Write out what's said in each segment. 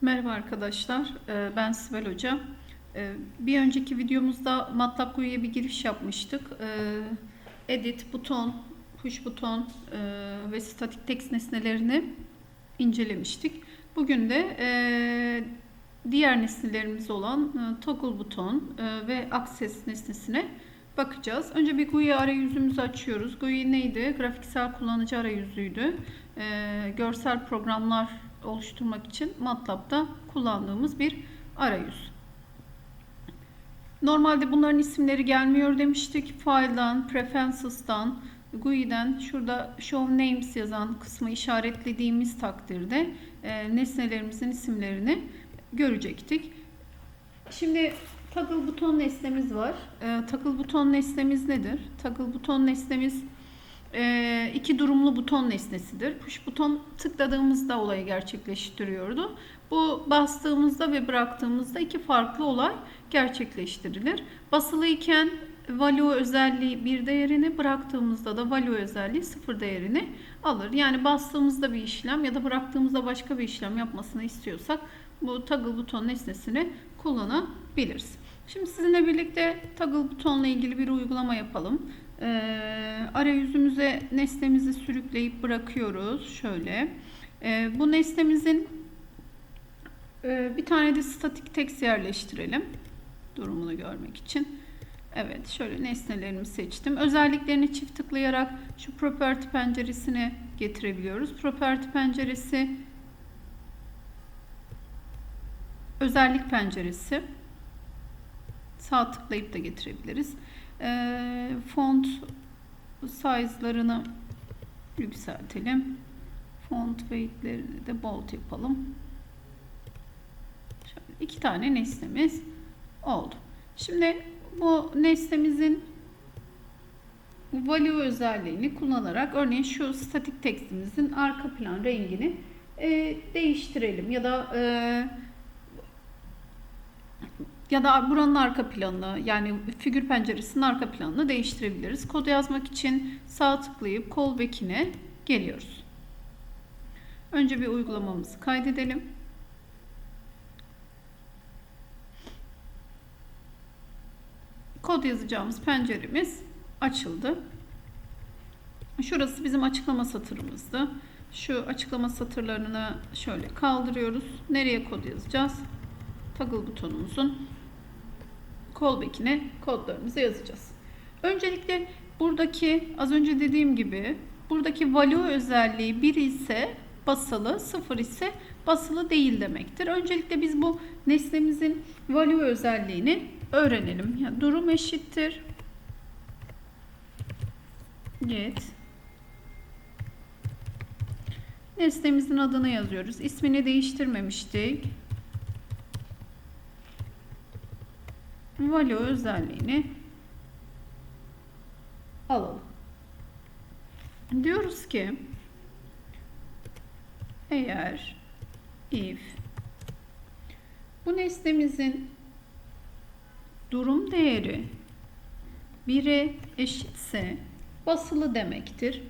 Merhaba arkadaşlar, Ee, ben Sibel Hoca. Ee, Bir önceki videomuzda MATLAB GUI'ye bir giriş yapmıştık. Ee, Edit, buton, push buton e, ve statik text nesnelerini incelemiştik. Bugün de e, diğer nesnelerimiz olan e, toggle buton e, ve access nesnesine bakacağız. Önce bir GUI arayüzümüzü açıyoruz. GUI neydi? Grafiksel kullanıcı arayüzüydü. Görsel programlar oluşturmak için MATLAB'da kullandığımız bir arayüz. Normalde bunların isimleri gelmiyor demiştik. File'dan, Preferences'tan, GUI'den şurada Show Names yazan kısmı işaretlediğimiz takdirde e, nesnelerimizin isimlerini görecektik. Şimdi toggle buton nesnemiz var. E, toggle buton nesnemiz nedir? Toggle buton nesnemiz e, iki durumlu buton nesnesidir. Push buton tıkladığımızda olayı gerçekleştiriyordu. Bu bastığımızda ve bıraktığımızda iki farklı olay gerçekleştirilir. Basılıyken value özelliği bir değerini bıraktığımızda da value özelliği sıfır değerini alır. Yani bastığımızda bir işlem ya da bıraktığımızda başka bir işlem yapmasını istiyorsak bu toggle buton nesnesini kullanabiliriz. Şimdi sizinle birlikte toggle butonla ilgili bir uygulama yapalım. Ee, arayüzümüze nesnemizi sürükleyip bırakıyoruz. Şöyle. Ee, bu nesnemizin e, bir tane de statik text yerleştirelim. Durumunu görmek için. Evet, şöyle nesnelerimi seçtim. Özelliklerini çift tıklayarak şu property penceresine getirebiliyoruz. Property penceresi özellik penceresi. Sağ tıklayıp da getirebiliriz. E, font size'larını yükseltelim. Font weight'lerini de bold yapalım. Şöyle iki tane nesnemiz oldu. Şimdi bu nesnemizin value özelliğini kullanarak örneğin şu statik tekstimizin arka plan rengini e, değiştirelim ya da e, ya da buranın arka planını yani figür penceresinin arka planını değiştirebiliriz. Kod yazmak için sağ tıklayıp callback'ine geliyoruz. Önce bir uygulamamızı kaydedelim. Kod yazacağımız penceremiz açıldı. Şurası bizim açıklama satırımızdı. Şu açıklama satırlarını şöyle kaldırıyoruz. Nereye kod yazacağız? Toggle butonumuzun callback'ine kodlarımızı yazacağız. Öncelikle buradaki az önce dediğim gibi buradaki value özelliği 1 ise basılı, 0 ise basılı değil demektir. Öncelikle biz bu nesnemizin value özelliğini öğrenelim. Yani durum eşittir get nesnemizin adını yazıyoruz. İsmini değiştirmemiştik. Value özelliğini alalım. Diyoruz ki eğer if bu nesnemizin durum değeri 1'e eşitse basılı demektir.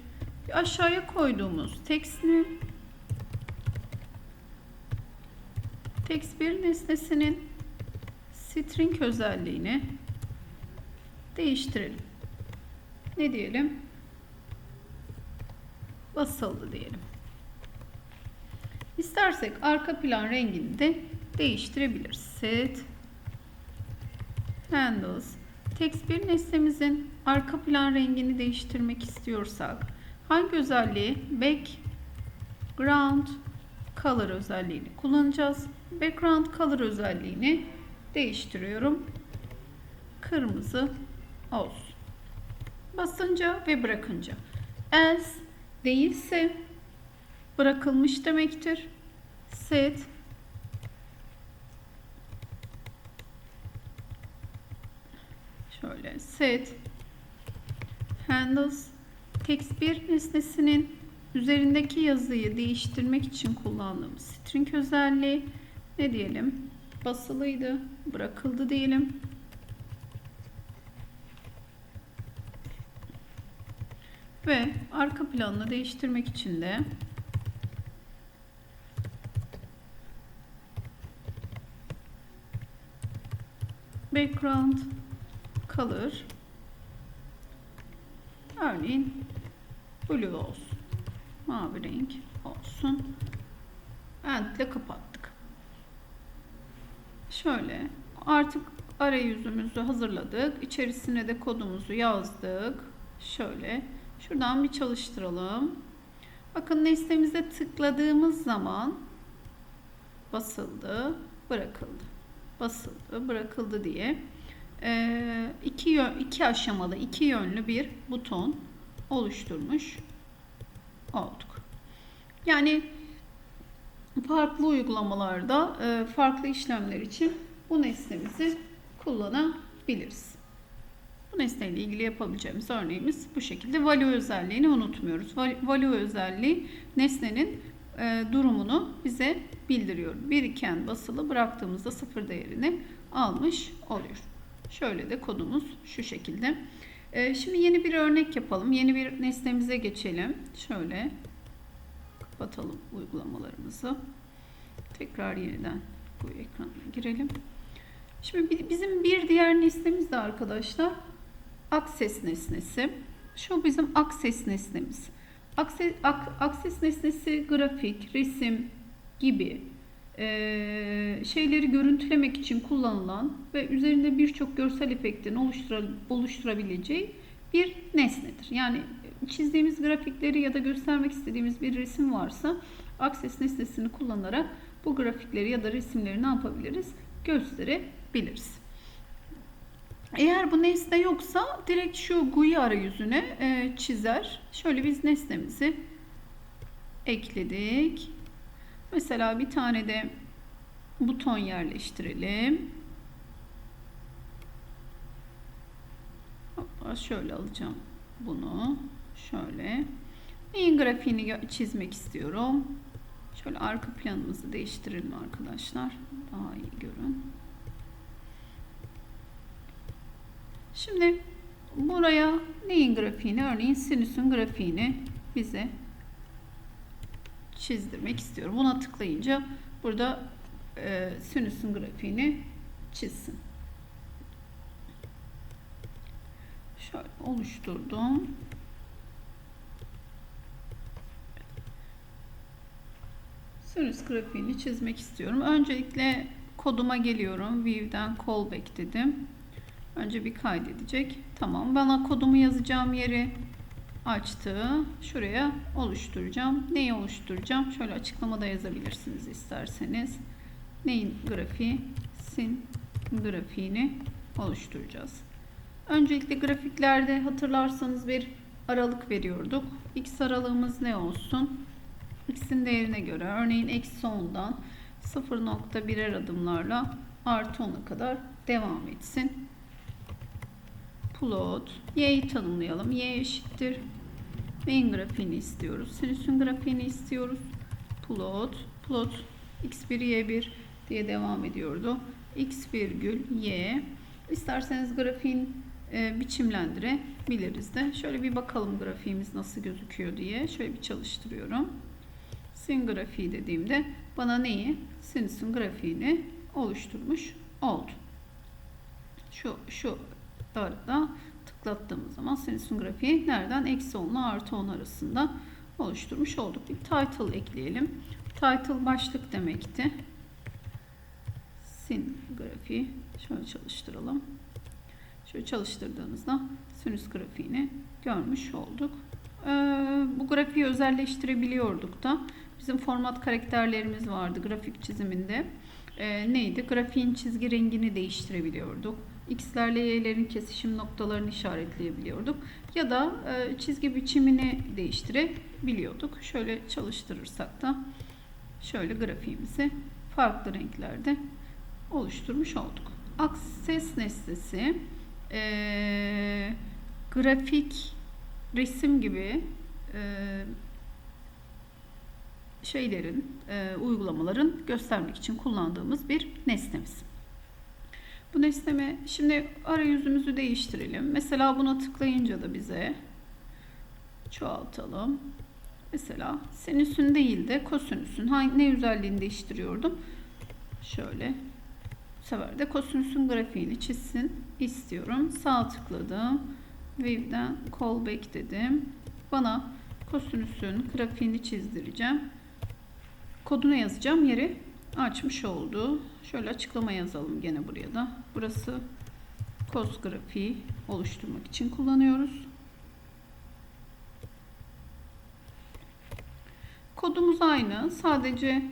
Aşağıya koyduğumuz text'in text bir nesnesinin string özelliğini değiştirelim. Ne diyelim? Basılı diyelim. İstersek arka plan rengini de değiştirebiliriz. Set handles text bir nesnemizin arka plan rengini değiştirmek istiyorsak hangi özelliği background color özelliğini kullanacağız. Background color özelliğini değiştiriyorum. Kırmızı olsun. Basınca ve bırakınca. Else değilse bırakılmış demektir. Set şöyle set handles text bir nesnesinin üzerindeki yazıyı değiştirmek için kullandığımız string özelliği ne diyelim? basılıydı. Bırakıldı diyelim. Ve arka planını değiştirmek için de background kalır. Örneğin blue olsun. Mavi renk olsun. End ile. Şöyle artık arayüzümüzü hazırladık. İçerisine de kodumuzu yazdık. Şöyle şuradan bir çalıştıralım. Bakın nesnemize tıkladığımız zaman basıldı, bırakıldı. Basıldı, bırakıldı diye e, iki, yön, iki aşamalı, iki yönlü bir buton oluşturmuş olduk. Yani farklı uygulamalarda e, farklı işlemler için bu nesnemizi kullanabiliriz. Bu nesneyle ilgili yapabileceğimiz örneğimiz bu şekilde. Value özelliğini unutmuyoruz. Value özelliği nesnenin e, durumunu bize bildiriyor. Bir iken basılı bıraktığımızda sıfır değerini almış oluyor. Şöyle de kodumuz şu şekilde. E, şimdi yeni bir örnek yapalım. Yeni bir nesnemize geçelim. Şöyle kapatalım uygulamalarımızı. Tekrar yeniden bu ekrana girelim. Şimdi bizim bir diğer nesnemiz de arkadaşlar Access nesnesi. Şu bizim Access nesnemiz. Access, Access nesnesi grafik, resim gibi e, şeyleri görüntülemek için kullanılan ve üzerinde birçok görsel efektin oluştura, oluşturabileceği bir nesnedir. Yani çizdiğimiz grafikleri ya da göstermek istediğimiz bir resim varsa Access nesnesini kullanarak bu grafikleri ya da resimleri ne yapabiliriz? Gösterebiliriz. Eğer bu nesne yoksa direkt şu GUI arayüzüne e, çizer. Şöyle biz nesnemizi ekledik. Mesela bir tane de buton yerleştirelim. Hoppa, şöyle alacağım bunu. Şöyle. Neyin grafiğini çizmek istiyorum. Şöyle arka planımızı değiştirelim arkadaşlar. Daha iyi görün. Şimdi buraya neyin grafiğini örneğin sinüsün grafiğini bize çizdirmek istiyorum. Buna tıklayınca burada e, sinüsün grafiğini çizsin. Şöyle oluşturdum. Sinüs grafiğini çizmek istiyorum. Öncelikle koduma geliyorum. View'den callback dedim. Önce bir kaydedecek. Tamam. Bana kodumu yazacağım yeri açtı. Şuraya oluşturacağım. Neyi oluşturacağım? Şöyle açıklamada yazabilirsiniz isterseniz. Neyin grafiği? Sin grafiğini oluşturacağız. Öncelikle grafiklerde hatırlarsanız bir aralık veriyorduk. X aralığımız ne olsun? X'in değerine göre örneğin eksi 10'dan 0.1'er adımlarla artı 10'a kadar devam etsin. Plot. Y'yi tanımlayalım. Y eşittir. Main grafiğini istiyoruz. Sinüsün grafiğini istiyoruz. Plot. Plot. X1 Y1 diye devam ediyordu. X virgül Y. İsterseniz grafiğin e, biçimlendirebiliriz de. Şöyle bir bakalım grafiğimiz nasıl gözüküyor diye. Şöyle bir çalıştırıyorum. Sin grafiği dediğimde bana neyi? Sinüsün grafiğini oluşturmuş oldu. Şu, şu arada tıklattığımız zaman sinüsün grafiği nereden? Eksi 10 ile artı 10 arasında oluşturmuş olduk. Bir title ekleyelim. Title başlık demekti. Sin grafiği şöyle çalıştıralım. Şöyle çalıştırdığınızda sinüs grafiğini görmüş olduk. Ee, bu grafiği özelleştirebiliyorduk da. Bizim format karakterlerimiz vardı grafik çiziminde. Ee, neydi? Grafiğin çizgi rengini değiştirebiliyorduk. X'lerle Y'lerin kesişim noktalarını işaretleyebiliyorduk. Ya da e, çizgi biçimini değiştirebiliyorduk. Şöyle çalıştırırsak da şöyle grafiğimizi farklı renklerde oluşturmuş olduk. Akses nesnesi e, grafik, resim gibi e, şeylerin, e, uygulamaların göstermek için kullandığımız bir nesnemiz. Bu nesneme şimdi arayüzümüzü değiştirelim. Mesela buna tıklayınca da bize çoğaltalım. Mesela sinüsün değil de kosinüsün ne özelliğini değiştiriyordum? Şöyle Bu sefer de kosinüsün grafiğini çizsin istiyorum. Sağ tıkladım. View'den callback dedim. Bana kosinüsün grafiğini çizdireceğim. Kodunu yazacağım. Yeri açmış oldu. Şöyle açıklama yazalım gene buraya da. Burası kos grafiği oluşturmak için kullanıyoruz. Kodumuz aynı. Sadece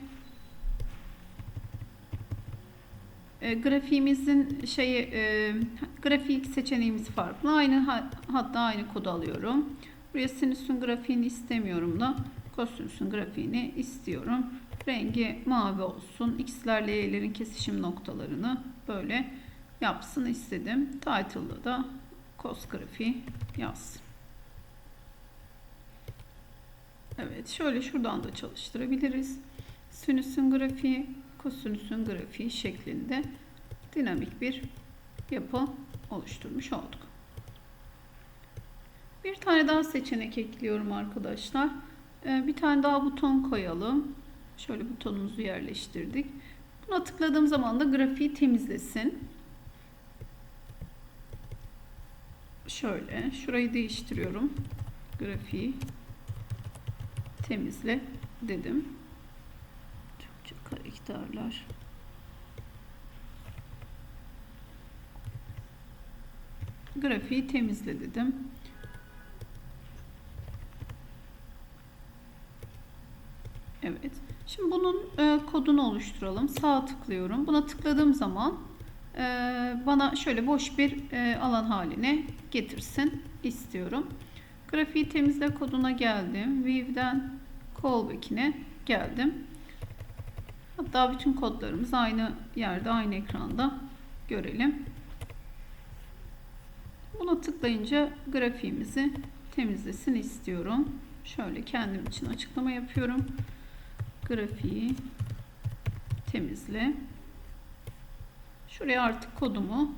e, grafiğimizin şeyi e, grafik seçeneğimiz farklı. Aynı ha- hatta aynı kodu alıyorum. Buraya sinüsün grafiğini istemiyorum da kosinüsün grafiğini istiyorum. Rengi mavi olsun. X'lerle Y'lerin kesişim noktalarını böyle yapsın istedim. Title'da da kos grafiği yazsın. Evet, şöyle şuradan da çalıştırabiliriz. Sinüsün grafiği, kosinüsün grafiği şeklinde dinamik bir yapı oluşturmuş olduk. Bir tane daha seçenek ekliyorum arkadaşlar. Ee, Bir tane daha buton koyalım. Şöyle butonumuzu yerleştirdik. Buna tıkladığım zaman da grafiği temizlesin. Şöyle, şurayı değiştiriyorum. Grafiği temizle dedim. Türkçe karakterler. Grafiği temizle dedim. Evet. Şimdi bunun e, kodunu oluşturalım. Sağ tıklıyorum. Buna tıkladığım zaman e, bana şöyle boş bir e, alan haline getirsin istiyorum. Grafiği temizle koduna geldim. View'den callback'ine geldim. Hatta bütün kodlarımız aynı yerde, aynı ekranda görelim. Buna tıklayınca grafiğimizi temizlesin istiyorum. Şöyle kendim için açıklama yapıyorum. Grafiği temizle. Şuraya artık kodumu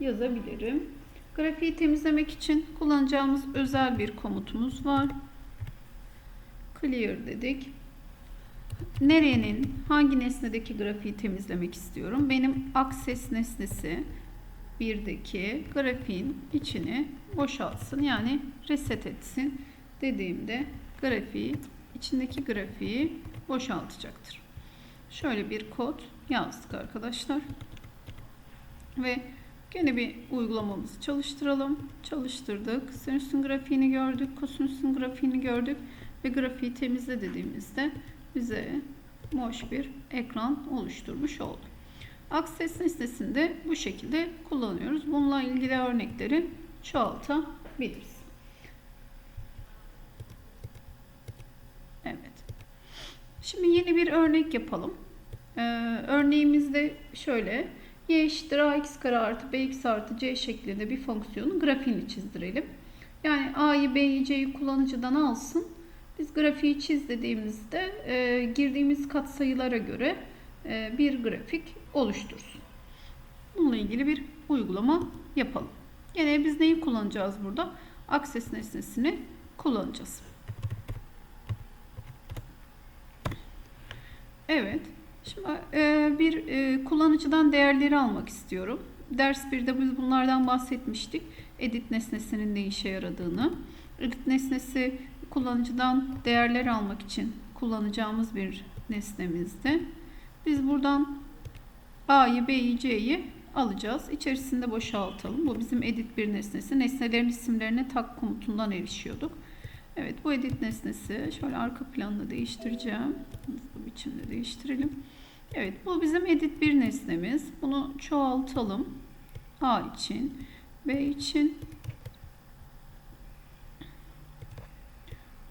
yazabilirim. Grafiği temizlemek için kullanacağımız özel bir komutumuz var. Clear dedik. Nerenin, hangi nesnedeki grafiği temizlemek istiyorum? Benim access nesnesi birdeki grafiğin içini boşaltsın. Yani reset etsin dediğimde grafiği, içindeki grafiği boşaltacaktır. Şöyle bir kod yazdık arkadaşlar. Ve Gene bir uygulamamızı çalıştıralım. Çalıştırdık. Sinüsün grafiğini gördük. Kosinüsün grafiğini gördük. Ve grafiği temizle dediğimizde bize boş bir ekran oluşturmuş oldu. Access listesinde bu şekilde kullanıyoruz. Bununla ilgili örnekleri çoğaltabiliriz. Evet. Şimdi yeni bir örnek yapalım. Ee, örneğimizde şöyle y eşittir ax kare artı bx artı c şeklinde bir fonksiyonun grafiğini çizdirelim. Yani a'yı b'yi c'yi kullanıcıdan alsın. Biz grafiği çiz dediğimizde e, girdiğimiz katsayılara göre e, bir grafik oluştursun. Bununla ilgili bir uygulama yapalım. Yine biz neyi kullanacağız burada? Access nesnesini kullanacağız. Evet. Şimdi e, bir e, kullanıcıdan değerleri almak istiyorum. Ders 1'de biz bunlardan bahsetmiştik. Edit nesnesinin ne işe yaradığını. Edit nesnesi kullanıcıdan değerler almak için kullanacağımız bir nesnemizdi. Biz buradan A'yı, B'yi, C'yi alacağız. İçerisinde boşaltalım. Bu bizim edit bir nesnesi. Nesnelerin isimlerine tak komutundan erişiyorduk. Evet bu edit nesnesi. Şöyle arka planını değiştireceğim. Bu biçimde değiştirelim. Evet bu bizim edit bir nesnemiz. Bunu çoğaltalım. A için, B için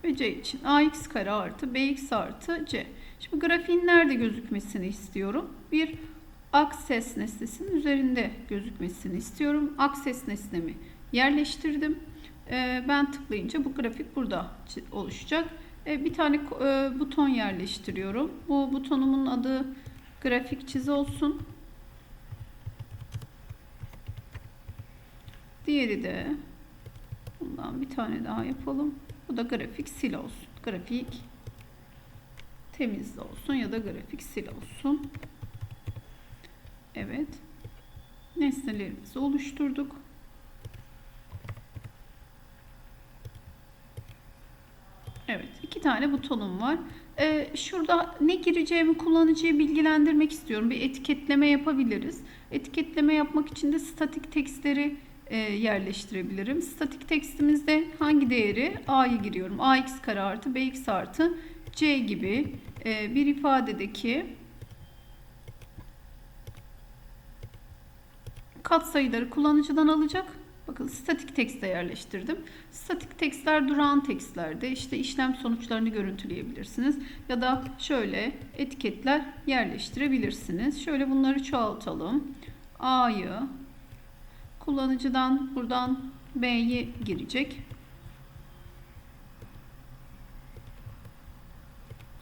ve C için. AX kare artı BX artı C. Şimdi grafiğin nerede gözükmesini istiyorum? Bir access nesnesinin üzerinde gözükmesini istiyorum. Access nesnemi yerleştirdim. Ee, ben tıklayınca bu grafik burada oluşacak. Ee, bir tane e, buton yerleştiriyorum. Bu butonumun adı grafik çiz olsun. Diğeri de bundan bir tane daha yapalım. Bu da grafik sil olsun. Grafik temizle olsun ya da grafik sil olsun. Evet. Nesnelerimizi oluşturduk. Evet, iki tane butonum var. Ee, şurada ne gireceğimi kullanıcıyı bilgilendirmek istiyorum. Bir etiketleme yapabiliriz. Etiketleme yapmak için de statik tekstleri e, yerleştirebilirim. Statik tekstimizde hangi değeri? A'yı giriyorum. ax kare artı bx artı c gibi e, bir ifadedeki katsayıları kullanıcıdan alacak. Bakın statik tekste yerleştirdim. Statik tekstler durağan tekstlerde işte işlem sonuçlarını görüntüleyebilirsiniz. Ya da şöyle etiketler yerleştirebilirsiniz. Şöyle bunları çoğaltalım. A'yı kullanıcıdan buradan B'yi girecek.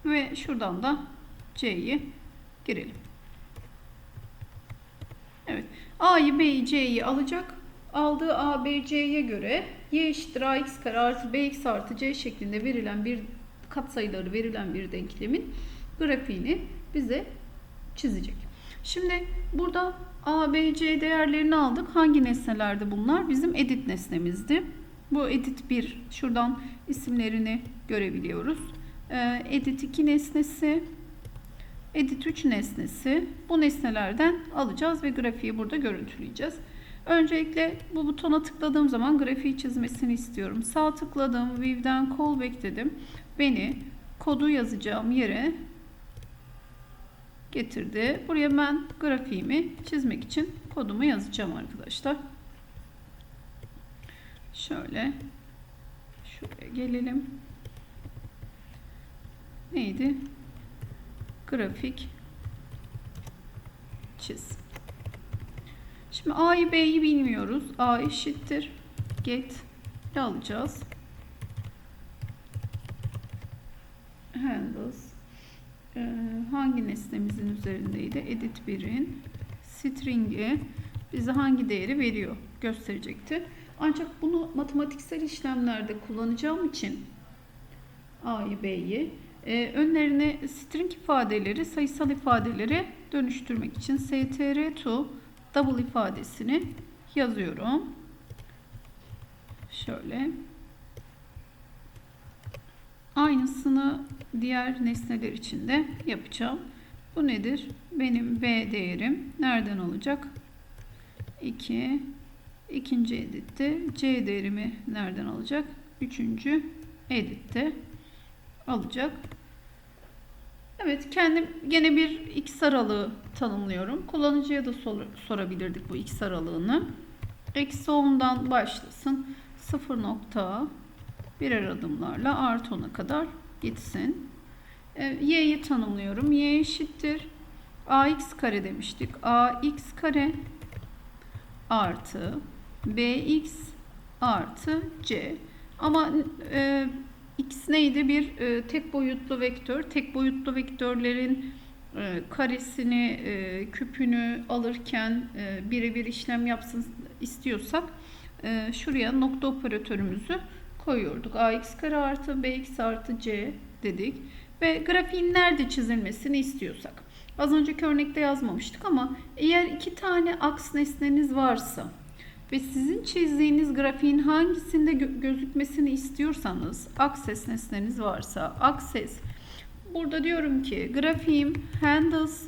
Ve şuradan da C'yi girelim. Evet. A'yı, B'yi, C'yi alacak. Aldığı A, B, C'ye göre y eşittir ax kare artı bx artı c şeklinde verilen bir katsayıları verilen bir denklemin grafiğini bize çizecek. Şimdi burada A, B, C değerlerini aldık. Hangi nesnelerde bunlar? Bizim edit nesnemizdi. Bu edit 1. Şuradan isimlerini görebiliyoruz. Ee, edit 2 nesnesi, edit 3 nesnesi. Bu nesnelerden alacağız ve grafiği burada görüntüleyeceğiz. Öncelikle bu butona tıkladığım zaman grafiği çizmesini istiyorum. Sağ tıkladım, View'den Callback dedim. Beni kodu yazacağım yere getirdi. Buraya ben grafiğimi çizmek için kodumu yazacağım arkadaşlar. Şöyle şuraya gelelim. Neydi? Grafik çiz. Şimdi A'yı B'yi bilmiyoruz. A eşittir. Get alacağız? Handles ee, hangi nesnemizin üzerindeydi? Edit 1'in string'i bize hangi değeri veriyor gösterecekti. Ancak bunu matematiksel işlemlerde kullanacağım için A'yı B'yi e, önlerine string ifadeleri sayısal ifadelere dönüştürmek için str to double ifadesini yazıyorum. Şöyle. Aynısını diğer nesneler için de yapacağım. Bu nedir? Benim B değerim nereden olacak? 2 ikinci editte C değerimi nereden alacak? Üçüncü editte alacak. Evet kendim gene bir x aralığı tanımlıyorum. Kullanıcıya da sor, sorabilirdik bu x aralığını. Eksi 10'dan başlasın. 0 nokta birer adımlarla artı 10'a kadar gitsin. E, y'yi tanımlıyorum. y eşittir. ax kare demiştik. ax kare artı bx artı c. Ama e, X neydi? Bir e, tek boyutlu vektör. Tek boyutlu vektörlerin e, karesini, e, küpünü alırken e, birebir işlem yapsın istiyorsak e, şuraya nokta operatörümüzü koyuyorduk. ax kare artı bx artı c dedik. Ve grafiğin nerede çizilmesini istiyorsak. Az önceki örnekte yazmamıştık ama eğer iki tane aks nesneniz varsa ve sizin çizdiğiniz grafiğin hangisinde gö gözükmesini istiyorsanız akses nesneniz varsa akses burada diyorum ki grafiğim handles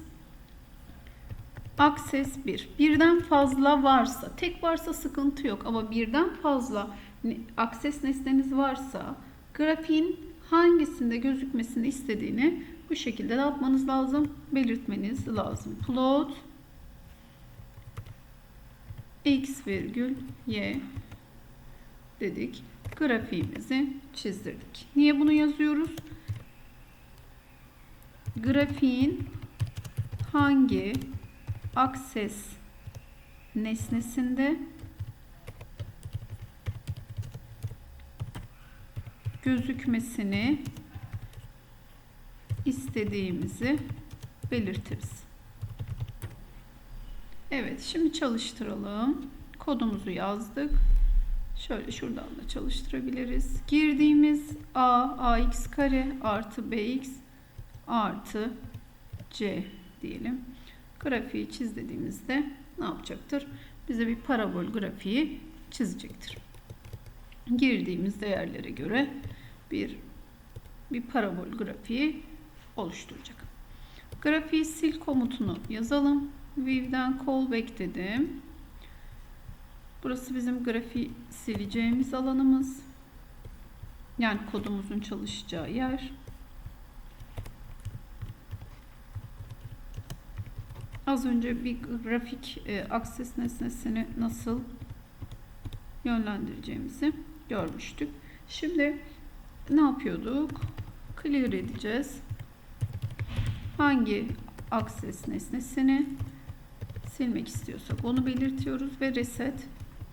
akses 1 birden fazla varsa tek varsa sıkıntı yok ama birden fazla akses nesneniz varsa grafiğin hangisinde gözükmesini istediğini bu şekilde ne yapmanız lazım? Belirtmeniz lazım. Plot x virgül y dedik. Grafiğimizi çizdirdik. Niye bunu yazıyoruz? Grafiğin hangi akses nesnesinde gözükmesini istediğimizi belirtiriz. Evet şimdi çalıştıralım. Kodumuzu yazdık. Şöyle şuradan da çalıştırabiliriz. Girdiğimiz a, ax kare artı bx artı c diyelim. Grafiği çiz dediğimizde ne yapacaktır? Bize bir parabol grafiği çizecektir. Girdiğimiz değerlere göre bir bir parabol grafiği oluşturacak. Grafiği sil komutunu yazalım. View'den callback dedim. Burası bizim grafiği sileceğimiz alanımız. Yani kodumuzun çalışacağı yer. Az önce bir grafik e, akses nesnesini nasıl yönlendireceğimizi görmüştük. Şimdi ne yapıyorduk? Clear edeceğiz. Hangi akses nesnesini silmek istiyorsak onu belirtiyoruz ve reset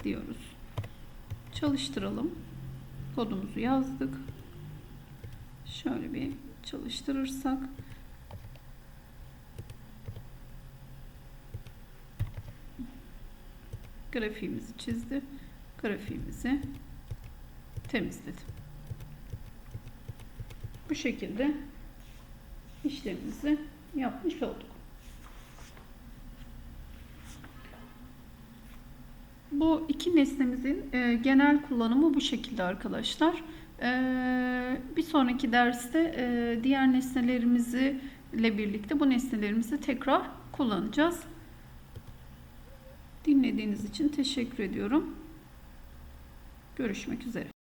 diyoruz. Çalıştıralım. Kodumuzu yazdık. Şöyle bir çalıştırırsak grafiğimizi çizdi. Grafiğimizi temizledi. Bu şekilde işlemimizi yapmış olduk. Bu iki nesnemizin e, genel kullanımı bu şekilde arkadaşlar. E, bir sonraki derste e, diğer nesnelerimizi ile birlikte bu nesnelerimizi tekrar kullanacağız. Dinlediğiniz için teşekkür ediyorum. Görüşmek üzere.